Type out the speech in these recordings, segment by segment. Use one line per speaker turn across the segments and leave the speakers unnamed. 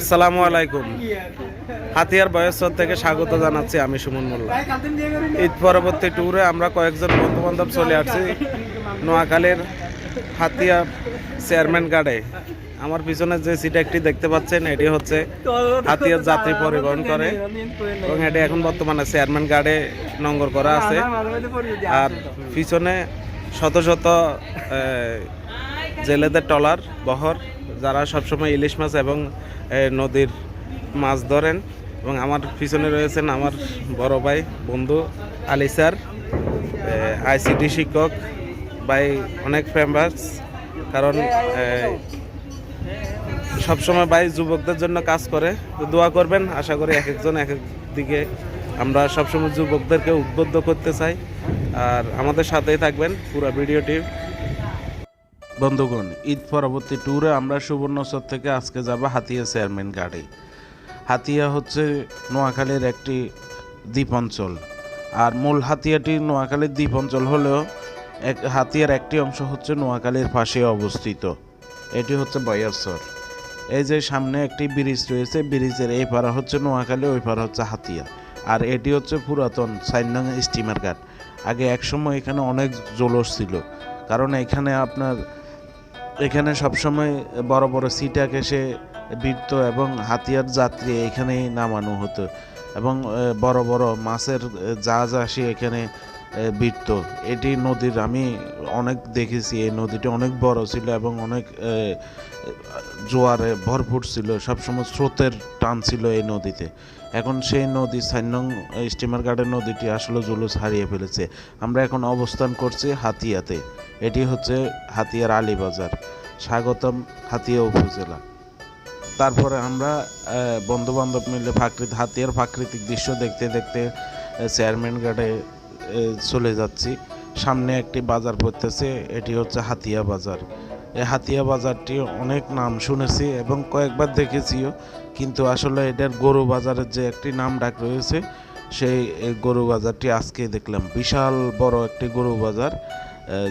আসসালামু আলাইকুম। হাতিয়ার বয়সর থেকে স্বাগত জানাচ্ছি আমি সুমন মোল্লা। ঈদ পরবর্তী ট্যুরে আমরা কয়েকজন বন্ধু বান্ধব চলে আসছি নোয়াখালীর হাতিয়া চেয়ারম্যান গার্ডে। আমার পিছনে যে সিট একটি দেখতে পাচ্ছেন, এটি হচ্ছে হাতিয়ার যাত্রী পরিবহন করে। এবং এটি এখন বর্তমানে চেয়ারম্যান গার্ডে নঙ্গর করা আছে। আর পিছনে শত শত জেলেদের টলার, বহর, যারা সবসময় ইলিশ মাছ এবং নদীর মাছ ধরেন। এবং আমার পিছনে রয়েছেন আমার বড় ভাই, বন্ধু আলি স্যার আইসিটি শিক্ষক, ভাই অনেক ফেমাস কারণ সবসময় ভাই যুবকদের জন্য কাজ করে। তো দোয়া করবেন, আশা করি এক একজন এক এক দিকে আমরা সবসময় যুবকদেরকে উদ্বুদ্ধ করতে চাই। আর আমাদের সাথেই থাকবেন পুরো ভিডিওটি। বন্ধুগণ, ঈদ পরবর্তী ট্যুরে আমরা সুবর্ণচর থেকে আজকে যাব হাতিয়া চেয়ারম্যান গাড়ি। হাতিয়া হচ্ছে নোয়াখালীর একটি দ্বীপ অঞ্চল আর মূল হাতিয়াটি নোয়াখালীর দ্বীপ অঞ্চল হলেও এক, হাতিয়ার একটি অংশ হচ্ছে নোয়াখালীর পাশে অবস্থিত। এটি হচ্ছে বয়ারচর। এই যে সামনে একটি ব্রিজ রয়েছে, ব্রিজের এই পাড়া হচ্ছে নোয়াখালী, ওই পাড়া হচ্ছে হাতিয়া। আর এটি হচ্ছে পুরাতন সাইনং স্টিমার ঘাট। আগে একসময় এখানে অনেক জলস ছিল। কারণ এখানে আপনার এখানে সবসময় বড় বড় সিটা এসে বৃত্ত এবং হাতিয়ার যাত্রী এখানেই নামানো হতো। এবং বড় বড় মাছের জাহাজ আসে এখানে ভিড়ত এটি নদীর আমি অনেক দেখেছি এই নদীটি অনেক বড় ছিল এবং অনেক জোয়ারে ভরপুর ছিল। সবসময় স্রোতের টান ছিল এই নদীতে। এখন সেই নদী সাইনং স্টিমার গার্ডের নদীটি আসলে জুলুস হারিয়ে ফেলেছে। আমরা এখন অবস্থান করছি হাতিয়াতে। এটি হচ্ছে হাতিয়ার আলীবাজার স্বাগতম হাতিয়া উপজেলা। তারপরে আমরা বন্ধুবান্ধব মিলে প্রাকৃতিক হাতিয়ার প্রাকৃতিক দৃশ্য দেখতে দেখতে চেয়ারম্যান আহ, চলে যাচ্ছি। সামনে একটি বাজার পড়তেছে, এটি হচ্ছে হাতিয়া বাজার। এই হাতিয়া বাজারটি অনেক নাম শুনেছি এবং কয়েকবার দেখেছিও, কিন্তু আসলে এটার গরু বাজারের যে একটি নাম ডাক রয়েছে, সেই গরু বাজারটি আজকে দেখলাম। বিশাল বড় একটি গরু বাজার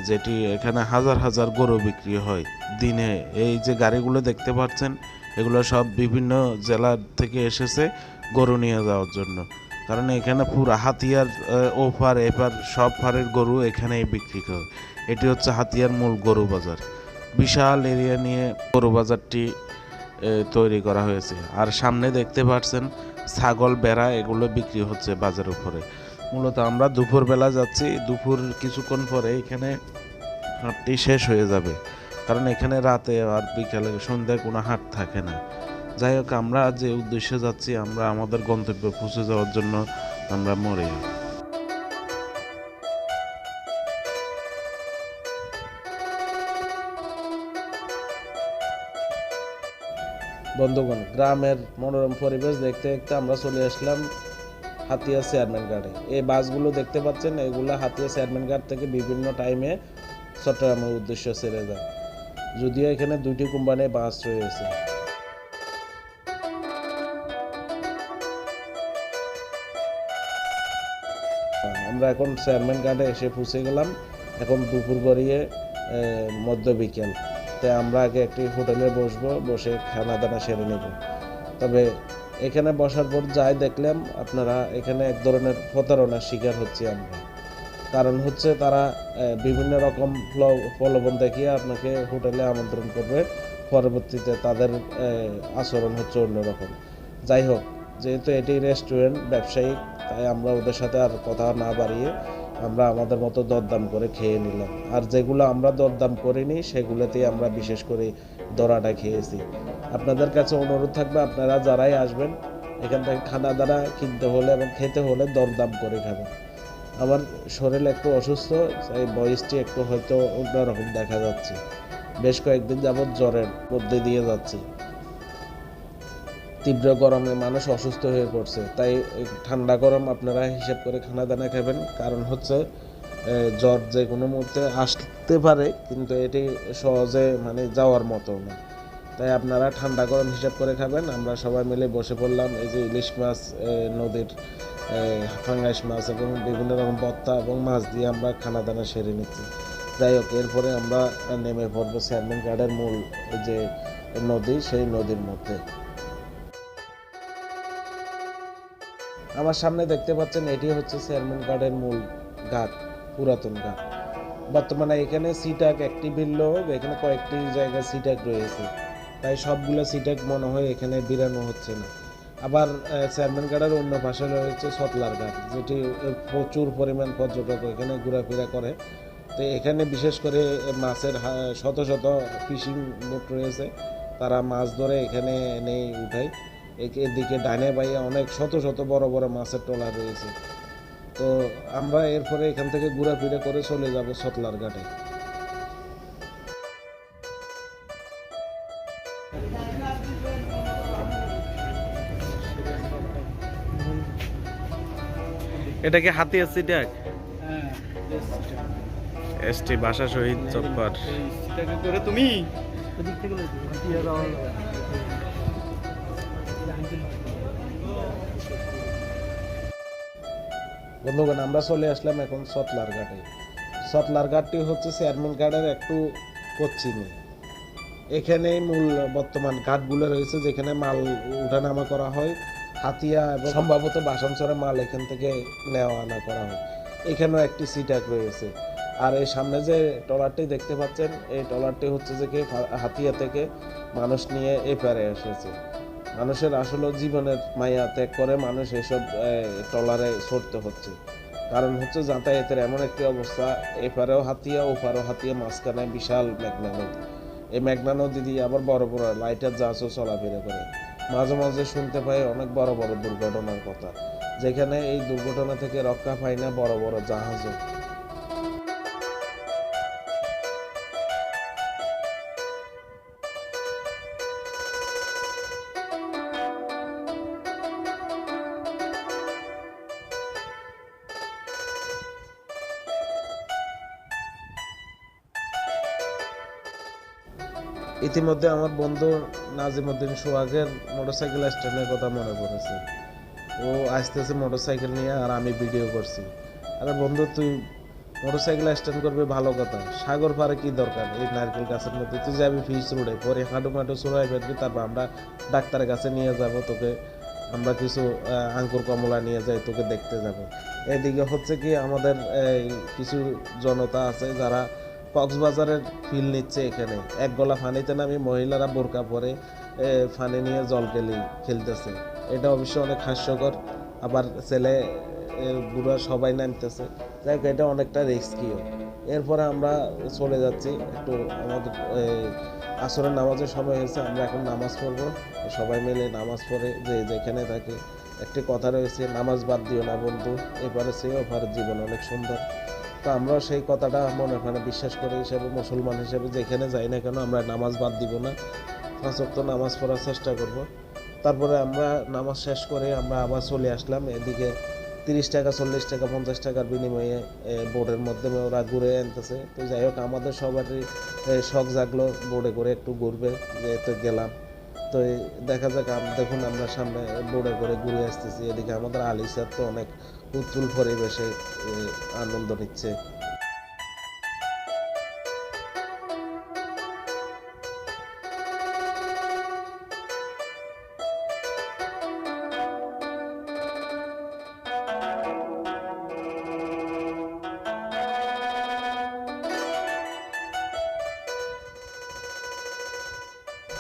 যেটি এখানে হাজার হাজার গরু বিক্রি হয় দিনে। এই যে গাড়িগুলো দেখতে পাচ্ছেন, এগুলো সব বিভিন্ন জেলার থেকে এসেছে গরু নিয়ে যাওয়ার জন্য। কারণ এখানে পুরো হাতিয়ার ওপার এপার সব ফারের গরু এখানেই বিক্রি করে এটি হচ্ছে হাতিয়ার মূল গরু বাজার। বিশাল এরিয়া নিয়ে গরু বাজারটি তৈরি করা হয়েছে। আর সামনে দেখতে পাচ্ছেন ছাগল, বেড়া এগুলো বিক্রি হচ্ছে বাজার উপরে। মূলত আমরা দুপুরবেলা যাচ্ছি, দুপুর কিছুক্ষণ পরে এখানে হাটটি শেষ হয়ে যাবে। কারণ এখানে রাতে আর বিকালে সন্ধ্যায় কোনো হাট থাকে না। যাই হোক, আমরা যে উদ্দেশ্যে যাচ্ছি, আমরা আমাদের গন্তব্যে পৌঁছে যাওয়ার জন্য আমরা মরে বন্ধুগণ, গ্রামের মনোরম পরিবেশ দেখতে দেখতে আমরা চলে আসলাম হাতিয়া চেয়ারম্যান গার্ডে এই বাসগুলো দেখতে পাচ্ছেন, এগুলো হাতিয়া চেয়ারম্যান গার্ড থেকে বিভিন্ন টাইমে চট্টগ্রামের উদ্দেশ্য ছেড়ে যায়। যদিও এখানে দুইটি কোম্পানির বাস রয়েছে। আমরা এখন চেয়ারম্যান গার্ডে এসে পৌঁছে গেলাম। এখন দুপুর গড়িয়ে মধ্য বিকেল। তাই আমরা আগে একটি হোটেলে বসবো, বসে খানা দানা সেরে নেব। তবে এখানে বসার পর যাই দেখলাম, আপনারা এখানে এক ধরনের প্রতারণার শিকার হচ্ছি আমরা। কারণ হচ্ছে তারা বিভিন্ন রকম প্রলোভন দেখিয়ে আপনাকে হোটেলে আমন্ত্রণ করবে। পরবর্তীতে তাদের আচরণ হচ্ছে অন্যরকম। যাই হোক, যেহেতু এটি রেস্টুরেন্ট ব্যবসায়িক তাই আমরা ওদের সাথে আর কথা না বাড়িয়ে আমরা আমাদের মতো দরদাম করে খেয়ে নিলাম। আর যেগুলো আমরা দরদাম করিনি, সেগুলোতেই আমরা বিশেষ করে দরাটা খেয়েছি। আপনাদের কাছে অনুরোধ থাকবে, আপনারা যারাই আসবেন, এখান থেকে খানা দানা কিনতে হলে এবং খেতে হলে দরদাম করে খাবেন। আমার শরীর একটু অসুস্থ এই বয়সটি একটু হয়তো অন্যরকম দেখা যাচ্ছে। বেশ কয়েকদিন যাবৎ জ্বরের মধ্যে দিয়ে যাচ্ছে। তীব্র গরমে মানুষ অসুস্থ হয়ে পড়ছে। তাই ঠান্ডা গরম আপনারা হিসাব করে খানা দানা খাবেন। কারণ হচ্ছে জ্বর যে কোনো মুহূর্তে আসতে পারে, কিন্তু এটি সহজে মানে যাওয়ার মতো না। তাই আপনারা ঠান্ডা গরম হিসাব করে খাবেন। আমরা সবাই মিলে বসে পড়লাম। এই যে ইলিশ মাছ নদীর ফাঙ্গাইশ মাছ এবং বিভিন্ন রকম ভত্তা এবং মাছ দিয়ে আমরা খানা দানা সেরে নিচ্ছি। যাই হোক, এরপরে আমরা নেমে পড়ব চেয়ারম্যান গার্ডের মূল যে নদী, সেই নদীর মধ্যে। আমার সামনে দেখতে পাচ্ছেন, এটি হচ্ছে চেয়ারম্যান গার্ডের মূল ঘাট, পুরাতন ঘাট। বর্তমানে এখানে সিটাক একটি বিল্ল এখানে কয়েকটি জায়গায় সিটাক রয়েছে। তাই সবগুলো সিটাক মনে হয় এখানে বিরানো হচ্ছে না। আবার চেয়ারম্যান ঘাটের অন্য পাশে রয়েছে সতলার ঘাট, যেটি প্রচুর পরিমাণ পর্যটক এখানে ঘোরাফেরা করে। তো এখানে বিশেষ করে মাছের শত শত ফিশিং বোট রয়েছে। তারা মাছ ধরে এখানে এনে উঠায়। এদিকে ডানে বাইয়ে অনেক শত শত বড় বড় মাছের ট্রলার রয়েছে। তো আমরা এরপরে এখান থেকে ঘোরাফেরা করে চলে যাব সতলার ঘাটে। এটা কি হাতিয়া সিটাক এসটি ভাষা শহীদ চক্কর
করে তুমি?
বন্ধুগণ, আমরা চলে আসলাম এখন সতলার ঘাটে। সতলার ঘাটটি হচ্ছে চেয়ারম্যান ঘাটের একটু পশ্চিমে। এখানেই মূল বর্তমান ঘাটগুলো রয়েছে, যেখানে মাল উঠানামা করা হয়, হাতিয়া এবং সম্ভবত বাসানচরে মাল এখান থেকে নেওয়া আনা করা হয়। এখানেও একটি সিটাক রয়েছে। আর এই সামনে যে ট্রলারটি দেখতে পাচ্ছেন, এই ট্রলারটি হচ্ছে যে হাতিয়া থেকে মানুষ নিয়ে এপারে এসেছে। মানুষের আসলে জীবনের মায়া ত্যাগ করে মানুষ এসব ট্রলারে চড়তে হচ্ছে। কারণ হচ্ছে যাতায়াতের এমন একটি অবস্থা, এপারেও হাতিয়া, ওপারেও হাতিয়া, মাঝখানে বিশাল মেঘনা নদী। এই মেঘনা নদী দিয়ে আবার বড় বড় লাইটার জাহাজও চলাফেরা করে। মাঝে মাঝে শুনতে পাই অনেক বড় বড় দুর্ঘটনার কথা, যেখানে এই দুর্ঘটনা থেকে রক্ষা পায় না বড় বড় জাহাজও। ইতিমধ্যে আমার বন্ধু নাজিমুদ্দিন সোহাগের মোটরসাইকেল স্ট্যান্ডের কথা মনে পড়েছে। ও আসতেছে মোটরসাইকেল নিয়ে আর আমি ভিডিও করছি। আরে বন্ধু, তুই মোটরসাইকেল স্ট্যান্ড করবি, ভালো কথা। সাগর পারে কি দরকার? এই নারকেল গাছের মধ্যে তুই যাবি, ফিস রোডে পরে হাঁটু মাটু চুড়াই ফেলবি, তারপর আমরা ডাক্তারের কাছে নিয়ে যাব, তোকে আমরা কিছু আঙ্কুর কমলা নিয়ে যাই, তোকে দেখতে যাব। এদিকে হচ্ছে কি, আমাদের কিছু জনতা আছে যারা কক্সবাজারের ফিল নিচ্ছে এখানে। এক গলা ফানিতে নামি মহিলারা বোরকা পরে ফানি নিয়ে জল খেলি, খেলতেছে। এটা অবশ্য অনেক হাস্যকর। আবার ছেলে বুড়া সবাই নামতেছে। যাই হোক এটা অনেকটা রিস্কিও। এরপরে আমরা চলে যাচ্ছি। একটু আমাদের আসরের নামাজের সময় হয়েছে। আমরা এখন নামাজ পড়ব। সবাই মিলে নামাজ পড়ে, যে যেখানে থাকে। একটি কথা রয়েছে, নামাজ বাদ দিও না বন্ধু। এবারে সে ওপার জীবন অনেক সুন্দর। তো আমরাও সেই কথাটা মনে প্রাণে বিশ্বাস করি হিসেবে মুসলমান হিসেবে যেখানে যাই না কেন আমরা নামাজ বাদ দিব না। পাঁচ ওয়াক্ত নামাজ পড়ার চেষ্টা করব। তারপরে আমরা নামাজ শেষ করে আমরা আবার চলে আসলাম। এদিকে তিরিশ টাকা, চল্লিশ টাকা, পঞ্চাশ টাকার বিনিময়ে বোর্ডের মাধ্যমে ওরা ঘুরে আনতেছে। তো যাই হোক, আমাদের সবারই শখ জাগলো বোর্ডে করে একটু ঘুরবে। যেহেতু গেলাম। তো দেখা যাক দেখুন আমরা সামনে বোর্ডে করে ঘুরে আসতেছি। এদিকে আমাদের আলি স্যার তো অনেক উজ্জ্বল পরিবেশে আনন্দ নিচ্ছে।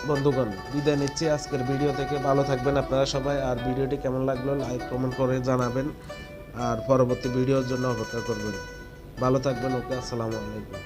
বন্ধুগণ, বিদায় নিচ্ছি আজকের ভিডিও থেকে। ভালো থাকবেন আপনারা সবাই, আর ভিডিওটি কেমন লাগল লাইক, কমেন্ট করে জানাবেন। আর পরবর্তী ভিডিওর জন্য অপেক্ষা করবেন। ভালো থাকবেন, ওকে, আসসালামু আলাইকুম।